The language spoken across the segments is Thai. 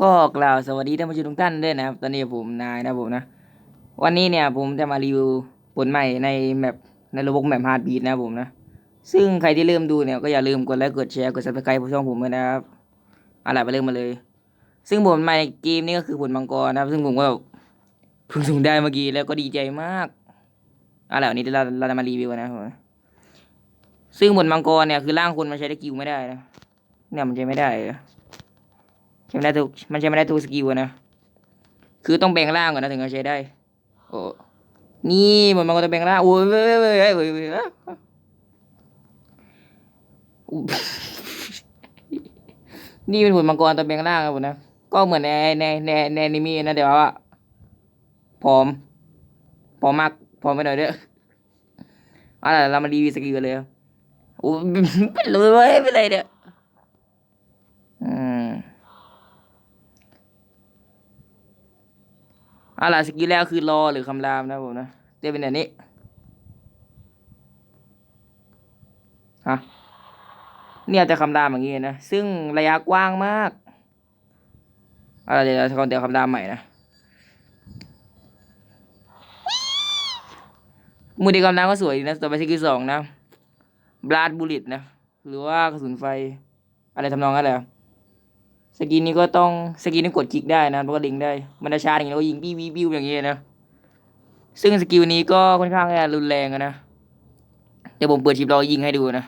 ก็กล่าวสวัสดีท่านผู้ชมทุกท่านด้วยนะครับ ตอนนี้ผมนายนะผมนะ วันนี้เนี่ยผมจะมารีวิวผลใหม่ในแมปในระบบแมปฮาร์ดบีทนะผมนะ ซึ่งใครที่เริ่มดูเนี่ยก็อย่าลืมกดไลค์กดแชร์กดซับสไครต์ช่องผมด้วยนะครับเอาล่ะไรไปเริ่มมาเลย ซึ่งผลใหม่ในเกมนี้ก็คือผลมังกรนะครับ ซึ่งผมก็เพิ่งส่งได้เมื่อกี้แล้วก็ดีใจมากเอาล่ะไรวันนี้เราเราจะมารีวิวนะครับผมซึ่งผลมังกรเนี่ยคือร่างคนมันใช้ได้กิวไม่ได้นะเนี่ยมันใช้ไม่ได้ ใช้ไม่ได้ทุกมันใช้ไม่ได้ทุกสกิลนะ คือต้องแบ่งร่างก่อนนะถึงจะใช้ได้ โอ้นี่เหมันมันก็ต้องแบ่งร่างโอ้ยเว้ยเว้ยเว้ยเว้ยนี่เป็นหุ่นมังกรตัวแบ่งร่างครับผมนะ ก็เหมือนในในในในนิมะนะเดี๋ยวว่าพร้อมพร้อมมากพร้อมไปหน่อยเด้อเอาล่ะเรามารีวิวสกิลกันเลยโอ้ยเป็นเลยเว้ยเป็นไรเนี่ยอืม เอาล่ะสกิลแรกคือรอหรือคำรามนะผมนะจะเป็นแบบนี้ฮะเนี่ยจะคำรามอย่างงี้นะ ซึ่งระยะกว้างมากอาล่ะเดี๋ยวเราเดี๋ยวคำรามใหม่นะมูดีคำรามก็สวยดีนะต่อไปสกิลสองนะบลาดบุลิตนะ หรือว่ากระสุนไฟ อะไรทำนองนั้นแหละ สกินนี้ก็ต้องสกินนี้กดคลิกได้นะเพราะว่าลิงได้มันจะชาร์จอย่างนี้แล้วก็ยิงปิ้วปิ้วปิ้วอย่างนี้ยนะซึ่งสกิลนี้ก็ค่อนข้างจะรุนแรงนะเดี๋ยวผมเปิดชิปรอยิงให้ดูนะ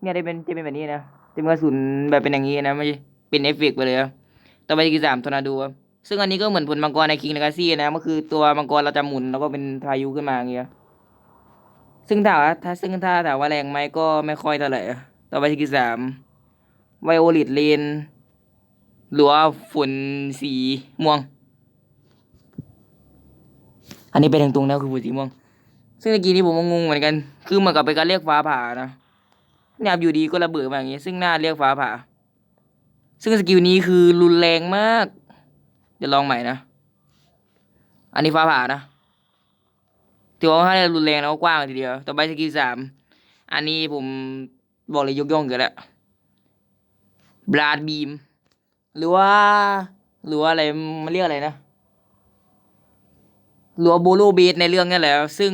เนี่ยได้เป็นจะเป็นแบบนี้นะจะเป็นกระสุนแบบเป็นอย่างนี้นะไม่เป็นเอฟเฟกต์ไปเลยนะต่อไปสกิลสามทอร์นาโดครับซึ่งอันนี้ก็เหมือนผลมังกรในคิงเลกาซี่นะก็คือตัวมังกรเราจะหมุนแล้วก็เป็นพายุขึ้นมาอย่างเงี้ยซึ่งถามว่าถ้าซึ่งถ้าถามว่าแรงไหมก็ไม่ค่อยเท่าไหร่ต่อไปสกิลสาม ไวโอลิตเลนหรือว่าฝุ่นสีม่วง อันนี้เป็นทางตรงแล้วคือฝุ่นสีม่วง ซึ่งเมื่อกี้นี้ผมงงเหมือนกัน คือเหมือนกับเป็นการเรียกฟ้าผ่านะเนี่ยอยู่ดีก็ระเบิดมาอย่างงี้ซึ่งหน่าเรียกฟ้าผ่า ซึ่งสกิลนี้คือรุนแรงมาก เดี๋ยวลองใหม่นะ อันนี้ฟ้าผ่านะถือว่าถ้ารุนแรงแล้วก็กว้างทีเดียว ต่อไปสกิลสาม อันนี้ผมบอกเลยยกย่องเกินแล้ว บลาดบีม หรือว่า หรือว่าอะไรมันเรียกอะไรนะหรือว่าโบโลเบสในเรื่องนี่แหละ ซึ่ง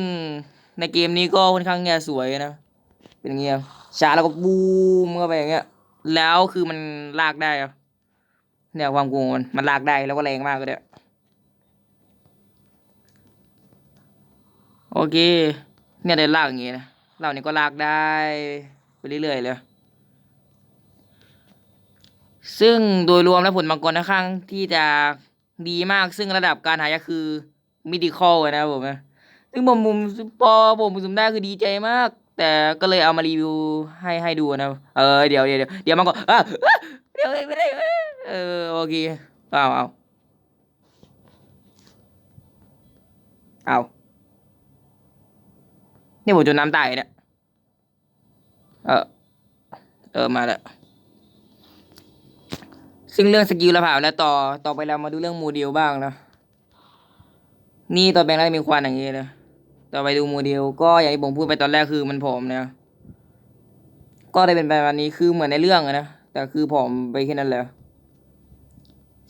ในเกมนี้ก็ค่อนข้างจะสวยนะ เป็นเงี้ยชาแล้วก็บูมเข้าไปอย่างเงี้ย แล้วคือมันลากได้อะเนี่ยความโกงมันมันลากได้แล้วก็แรงมากเลยอโอเค เนี่ยได้ลากอย่างงี้นะเรานี่ก็ลากได้ไปเรื่อยๆเลย ซึ่งโดยรวมแล้วผลมังกรค่อนข้างที่จะดีมากซึ่งระดับการหายคือมิดิคอลนะครับผมนะซึ่งผมมุมพอผมมุมได้คือดีใจมาก แต่ก็เลยเอามารีวิวให้ให้ดูนะเออเดี๋ยวเดี๋ยวเดี๋ยวมังกรอะอะเดี๋ยวไม่ได้เออโอเคเอาเอาเอานี่ผมจนน้ำตายเนี่ย เออ เออ มาแล้ว ซึ่งเรื่องสกิลเราผ่านแล้วต่อต่อไปเรามาดูเรื่องโมเดลบ้างนะนี่ตอนแบงค์ได้มีควันอย่างนี้เลยต่อไปดูโมเดล ก็อย่างที่ผมพูดไปตอนแรกคือมันผอมนะก็ได้เป็นแบบนี้คือเหมือนในเรื่องนะแต่คือผอมไปแค่นั้นแหละ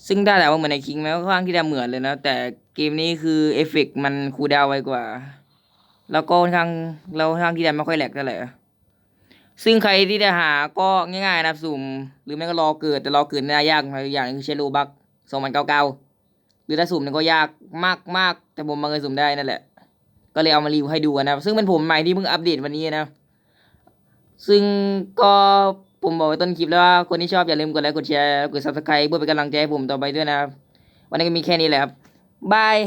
ซึ่งถ้แต่ว่าเหมือนในคิงไหมก็ค่อนข้างที่จะเหมือนเลยนะแต่เกมนี้คือเอฟเฟกต์มันคูลดาวน์ไวกว่า แล้วก็ค่อนข้างเราค่อนข้างที่จะไม่ค่อยแหลกเท่าไหร่ ซึ่งใครที่จะหาก็ง่ายๆนะครับสุ่ม หรือไม่ก็รอเกิดแต่รอเกิดน่ายากอย่างนึงคือใช้โลบักสองพันเก้าเก้าหรือถ้าสุ่มเนี่ยก็ยากมากมากๆแต่ผมบังเอิญสุ่มได้นั่นแหละ ก็เลยเอามารีวิวให้ดูกันนะครับ ซึ่งเป็นผมใหม่ที่เพิ่งอัปเดตวันนี้นะ ซึ่งก็ผมบอกไว้ต้นคลิปแล้วว่าคนที่ชอบอย่าลืมกดไลค์กดแชร์กด subscribe เพื่อเป็นกำลังใจให้ผมต่อไปด้วยนะครับ วันนี้ก็มีแค่นี้แหละครับบาย